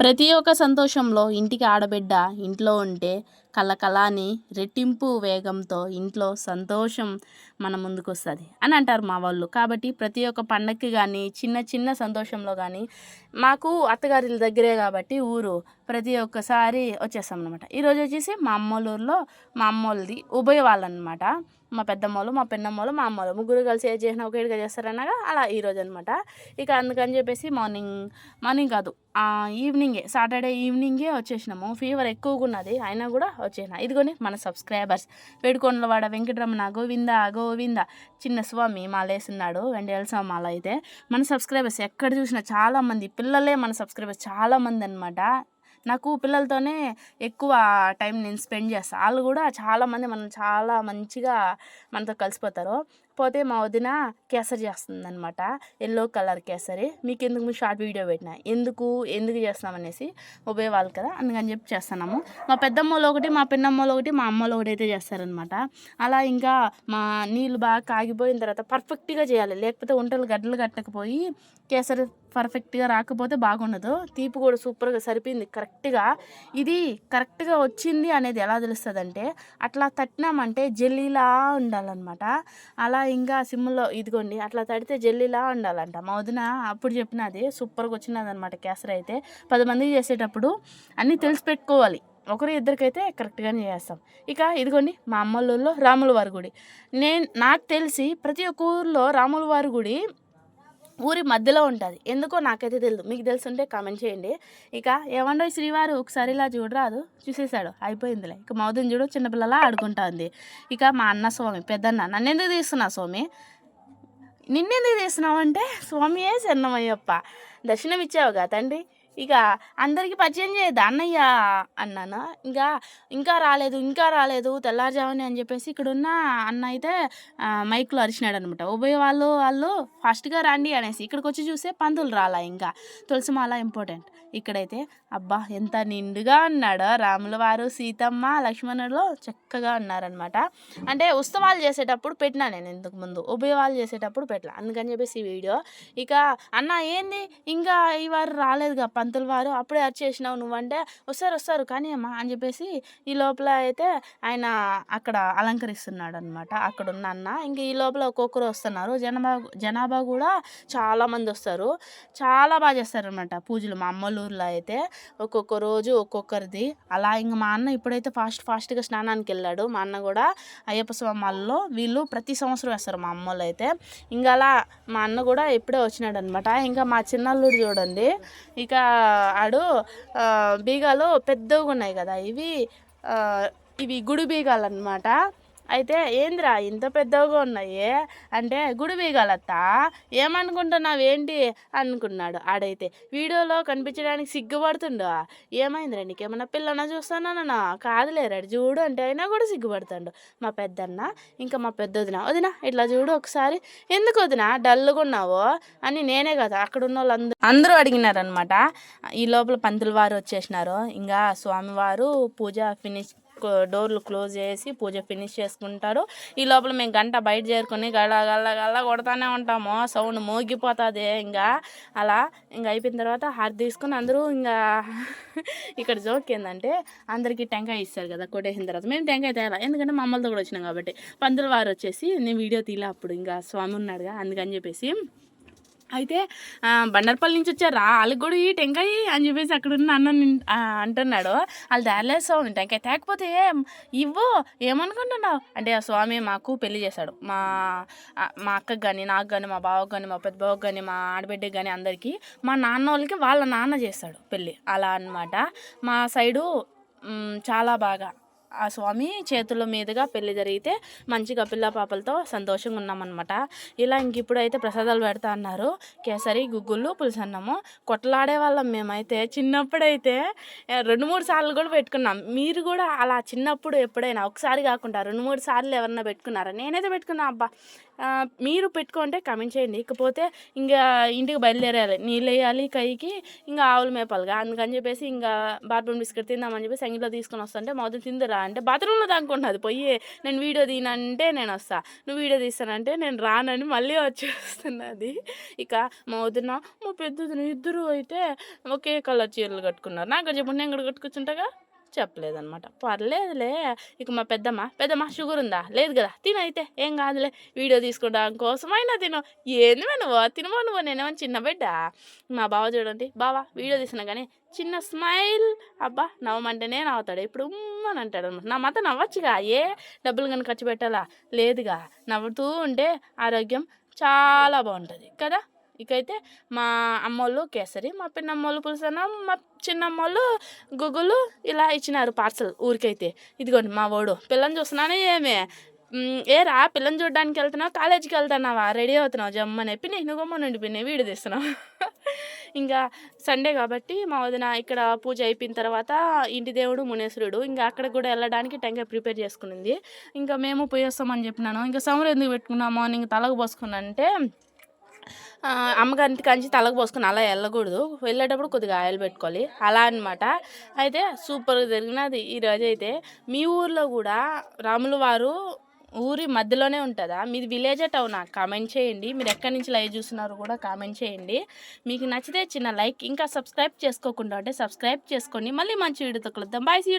ప్రతి ఒక్క సంతోషంలో ఇంటికి ఆడబిడ్డ ఇంట్లో ఉంటే కలకలాని రెట్టింపు వేగంతో ఇంట్లో సంతోషం మన ముందుకు వస్తుంది అని అంటారు మా వాళ్ళు. కాబట్టి ప్రతి ఒక్క పండగకి కానీ చిన్న చిన్న సంతోషంలో కానీ మాకు అత్తగారి దగ్గరే కాబట్టి ఊరు ప్రతి ఒక్కసారి వచ్చేస్తాం అనమాట ఈరోజు వచ్చేసి మా అమ్మోళ్ళ ఊర్లో మా అమ్మోళ్ళది ఉభయ వాళ్ళనమాట మా పెద్దమ్మోళ్ళు మా పెన్నమ్మోళ్ళు మా అమ్మోళ్ళు ముగ్గురు కలిసి ఏ చేసినా ఒకేడిగా చేస్తారనగా అలా ఈరోజు అనమాట ఇక అందుకని చెప్పేసి మార్నింగ్ మార్నింగ్ కాదు ఈవినింగే సాటర్డే ఈవినింగే వచ్చేసినాము. ఫీవర్ ఎక్కువగా ఉన్నది అయినా కూడా వచ్చేసిన. ఇదిగోని మన సబ్స్క్రైబర్స్. వేడుకొండలవాడ వెంకటరమణ గోవింద. గోవింద చిన్న స్వామి మాలేస్తున్నాడు వెండేల స్వామి మాల అయితే. మన సబ్స్క్రైబర్స్ ఎక్కడ చూసినా చాలామంది పిల్లలే మన సబ్స్క్రైబర్స్ చాలామంది అనమాట నాకు పిల్లలతోనే ఎక్కువ టైం నేను స్పెండ్ చేస్తాను వాళ్ళు కూడా చాలామంది మనం చాలా మంచిగా మనతో కలిసిపోతారు. పోతే మా వదిన కేసరి చేస్తుంది అనమాట ఎల్లో కలర్ కేసరి. మీకు ఎందుకు మీ షార్ట్ వీడియో పెట్టిన? ఎందుకు? ఎందుకు చేస్తామనేసి ఉభయ వాళ్ళు కదా అందుకని చెప్పి చేస్తున్నాము. మా పెద్దమ్మలు ఒకటి మా పిన్నమ్మలు ఒకటి మా అమ్మలు ఒకటి అయితే చేస్తారనమాట అలా ఇంకా మా నీళ్ళు బాగా కాగిపోయిన తర్వాత పర్ఫెక్ట్గా చేయాలి. లేకపోతే వంటలు గడ్డలు కట్టకపోయి కేసరి పర్ఫెక్ట్గా రాకపోతే బాగుండదు. తీపి కూడా సూపర్గా సరిపోయింది కరెక్ట్గా. ఇది కరెక్ట్గా వచ్చింది అనేది ఎలా తెలుస్తుంది అంటే అట్లా తట్టినామంటే జెల్లీలా ఉండాలన్నమాట. అలా ఇంకా సిమ్లో ఇదిగోండి అట్లా తడితే జెల్లీలా ఉండాలంట. మా వదిన అప్పుడు చెప్పినది సూపర్గా వచ్చినది అనమాట కేసరి అయితే. పది మందికి చేసేటప్పుడు అన్నీ తెలిసి పెట్టుకోవాలి. ఒకరు ఇద్దరికైతే కరెక్ట్గానే చేస్తాం. ఇక ఇదిగోండి మా అమ్మలూరులో రాముల వారి గుడి. నేను నాకు తెలిసి ప్రతి ఒక్క ఊర్లో రాముల వారి గుడి ఊరి మధ్యలో ఉంటుంది. ఎందుకో నాకైతే తెలియదు మీకు తెలుసుంటే కామెంట్ చేయండి. ఇక ఏమండో శ్రీవారు? ఒకసారి ఇలా చూడరాదు. చూసేసాడు అయిపోయిందిలే. ఇక మౌదం చూడు చిన్నపిల్లలా ఆడుకుంటుంది. ఇక మా అన్న స్వామి పెద్దన్న. నన్ను ఎందుకు తీస్తున్నా స్వామి? నిన్నెందుకు తీస్తున్నావు అంటే స్వామియే చెన్నమయ్యప్ప. దర్శనం ఇచ్చావుగా తండ్రి? ఇక అందరికీ పరిచయం చేయద్దు? అన్నయ్య అన్నాను? ఇంకా ఇంకా రాలేదు ఇంకా రాలేదు తెల్లారుజామునే అని చెప్పేసి ఇక్కడ ఉన్న అన్న అయితే మైక్లో అరిచినాడు అనమాట ఉభయ వాళ్ళు వాళ్ళు ఫాస్ట్గా రండి అనేసి ఇక్కడికి వచ్చి చూస్తే పందులు రాలా ఇంకా. తులసిమాల ఇంపార్టెంట్. ఇక్కడైతే అబ్బా ఎంత నిండుగా ఉన్నాడో రాముల వారు సీతమ్మ లక్ష్మణులు చక్కగా ఉన్నారనమాట అంటే ఉత్సవాలు చేసేటప్పుడు పెట్టినా నేను ఇంతకు ముందు. ఉభయవాళ్ళు చేసేటప్పుడు పెట్టలా. అందుకని చెప్పేసి ఈ వీడియో. ఇక అన్న ఏంది? ఇంకా ఈ వారు రాలేదుగా పంతులు వారు అప్పుడే అరిచేసినావు నువ్వంటే వస్తారు వస్తారు కానీ అమ్మా అని చెప్పేసి ఈ లోపల అయితే ఆయన అక్కడ అలంకరిస్తున్నాడు అనమాట అక్కడ ఉన్న అన్న. ఇంకా ఈ లోపల ఒక్కొక్కరు వస్తున్నారు. జనాభా జనాభా కూడా చాలామంది వస్తారు. చాలా బాగా చేస్తారనమాట పూజలు మా అమ్మలూరులో ఊర్లో అయితే. ఒక్కొక్క రోజు ఒక్కొక్కరిది. అలా ఇంక మా అన్న ఇప్పుడైతే ఫాస్ట్ ఫాస్ట్గా స్నానానికి వెళ్ళాడు. మా అన్న కూడా అయ్యప్ప స్వామాల్లో వీళ్ళు ప్రతి సంవత్సరం వేస్తారు మా అమ్మలు అయితే. ఇంకా అలా మా అన్న కూడా ఇప్పుడే వచ్చినాడు అనమాట ఇంకా మా చిన్నల్లుడు చూడండి. ఇక ఆడు బీగాలు పెద్దగా ఉన్నాయి కదా ఇవి. ఇవి గుడి బీగాలు అనమాట అయితే ఏందిరా ఇంత పెద్దగా ఉన్నాయి? అంటే గుడి బీగాలత్త? ఏమనుకుంటున్నావు ఏంటి అనుకున్నాడు. ఆడైతే వీడియోలో కనిపించడానికి సిగ్గుపడుతుండు. ఏమైందిరా నీకేమన్నా పిల్లన చూస్తానా కాదులేరాడు చూడు అంటే అయినా కూడా సిగ్గుపడుతాడు. మా పెద్దన్న ఇంకా మా పెద్దొదిన వదిన ఇట్లా చూడు ఒకసారి. ఎందుకు వదిన? డల్గా ఉన్నావు? అని నేనే కదా అక్కడ ఉన్న వాళ్ళందరూ అందరూ అడిగినారనమాట ఈ లోపల పంతులు వారు వచ్చేసినారు. ఇంకా స్వామివారు పూజ ఫినిష్ డోర్లు క్లోజ్ చేసి పూజ ఫినిష్ చేసుకుంటారు. ఈ లోపల మేము గంట బయట చేరుకొని గళ్ళ గళ్ళ గల్ల కొడతానే ఉంటాము. సౌండ్ మోగిపోతుంది ఇంకా. అలా ఇంకా అయిపోయిన తర్వాత హార్ తీసుకుని అందరూ ఇంకా ఇక్కడ జోక్ ఏంటంటే అందరికీ టెంకాయ ఇస్తారు కదా కొట్టేసిన తర్వాత. మేము టెంకాయ తేయాలి ఎందుకంటే మమ్మల్తో కూడా వచ్చినాం కాబట్టి. పందుల వారు వచ్చేసి నేను వీడియో తీలే అప్పుడు ఇంకా స్వామి ఉన్నాడుగా అందుకని చెప్పేసి అయితే బండర్పల్లి నుంచి వచ్చారా. వాళ్ళకి కూడా ఈ టెంకాయ అని చెప్పేసి అక్కడ ఉన్న అన్న అంటున్నాడు. వాళ్ళు దారిలేస్తావు టెంకాయ తేకపోతే ఇవ్వు ఏమనుకుంటున్నావు? అంటే ఆ స్వామి మాకు పెళ్ళి చేశాడు. మా మా అక్కకు కానీ నాకు కానీ మా బావకు కానీ మా పెద్ద బావకు కానీ మా ఆడబిడ్డకి కానీ అందరికీ మా నాన్న వాళ్ళకి వాళ్ళ నాన్న చేస్తాడు పెళ్ళి అలా అన్నమాట. మా సైడు చాలా బాగా ఆ స్వామి చేతుల మీదుగా పెళ్ళి జరిగితే మంచిగా పిల్ల పాపలతో సంతోషంగా ఉన్నామన్నమాట ఇలా ఇంక ఇప్పుడైతే ప్రసాదాలు పెడతా అన్నారు. కేసరి గుగ్గులు పులుసన్నము కొట్లాడే వాళ్ళం మేమైతే చిన్నప్పుడైతే రెండు మూడు సార్లు కూడా పెట్టుకున్నాం. మీరు కూడా అలా చిన్నప్పుడు ఎప్పుడైనా ఒకసారి కాకుండా రెండు మూడు సార్లు ఎవరన్నా పెట్టుకున్నారా? నేనైతే పెట్టుకున్నా అబ్బా. మీరు పెట్టుకుంటే కమెంట్ చేయండి. ఇకపోతే ఇంకా ఇంటికి బయలుదేరాలి. నీళ్ళు వేయాలి కైకి ఇంకా ఆవులు మేపాలిగా. అందుకని చెప్పేసి ఇంకా బాత్రూమ్ బిస్కెట్ తిందామని చెప్పేసి అంగిలో తీసుకొని వస్తుంటే మొదలు తిందురా అంటే బాత్రూంలో దానుకుంటున్నది పోయి నేను వీడియో తీనంటే నేను వస్తా. నువ్వు వీడియో తీస్తానంటే నేను రానని మళ్ళీ వచ్చేస్తున్నది ఇక మా వదిన మా పెద్దదిన ఇద్దరు అయితే ఒకే కలర్ చీరలు కట్టుకున్నారు. నాకు చెప్పండి నేను కూడా కట్టుకొచ్చుంటగా? చెప్పలేదనమాట పర్లేదులే ఇక మా పెద్దమ్మ పెద్దమ్మ షుగర్ ఉందా? లేదు కదా తినైతే ఏం కాదులే వీడియో తీసుకోవడం కోసమైనా తిను. ఏంది నువ్వు? తినమో నువ్వు? నేనేమో చిన్న బిడ్డ? మా బావ చూడండి బావా వీడియో తీసినా కానీ చిన్న స్మైల్. అబ్బా నవ్వమంటేనే నవ్వుతాడు ఇప్పుడు ఉమ్మని అంటాడు అనమాట. నా మత నవ్వచ్చుగా ఏ డబ్బులు కానీ ఖర్చు పెట్టాలా? లేదుగా నవ్వుతూ ఉంటే ఆరోగ్యం చాలా బాగుంటుంది కదా? ఇకైతే మా అమ్మోళ్ళు కేసరి మా పిన్నమ్మోళ్ళు పులుసన మా చిన్నమ్మోళ్ళు గుగ్గులు ఇలా ఇచ్చినారు పార్సల్ ఊరికైతే. ఇదిగోండి మా వాడు. పిల్లని చూస్తున్నానే ఏమే? మ్, ఏరా పిల్లని చూడడానికి వెళ్తున్నావు కాలేజీకి వెళ్తున్నావా? రెడీ అవుతున్నావు జమ్మని. చెప్పి నేను గమ్మ నుండి పిన్ని తీస్తున్నావు. ఇంకా సండే కాబట్టి మా వదిన ఇక్కడ పూజ అయిపోయిన తర్వాత ఇంటి దేవుడు మునేశ్వరుడు. ఇంకా అక్కడ కూడా వెళ్ళడానికి టెంకాయ ప్రిపేర్ చేసుకునింది. ఇంకా మేము పోయి వస్తామని చెప్పినాను. ఇంకా సమ్మర్ ఎందుకు పెట్టుకున్నాము మార్నింగ్ తలకు పోసుకున్నానంటే అంటే అమ్మగారి కంచి తలకు పోసుకొని అలా వెళ్ళకూడదు. వెళ్ళేటప్పుడు కొద్దిగా ఆయిల్ పెట్టుకోవాలి. అలా అనమాట అయితే సూపర్గా జరిగినది ఈరోజు అయితే. మీ ఊర్లో కూడా రాముల వారు ఊరి మధ్యలోనే ఉంటుందా? మీది విలేజ్ టౌనా కామెంట్ చేయండి. మీరు ఎక్కడి నుంచి లైవ్ చూస్తున్నారు కూడా కామెంట్ చేయండి. మీకు నచ్చితే చిన్న లైక్ ఇంకా సబ్స్క్రైబ్ చేసుకోకుండా ఉంటే సబ్స్క్రైబ్ చేసుకోండి. మళ్ళీ మంచి వీడియోతో కలుద్దాం. Bye see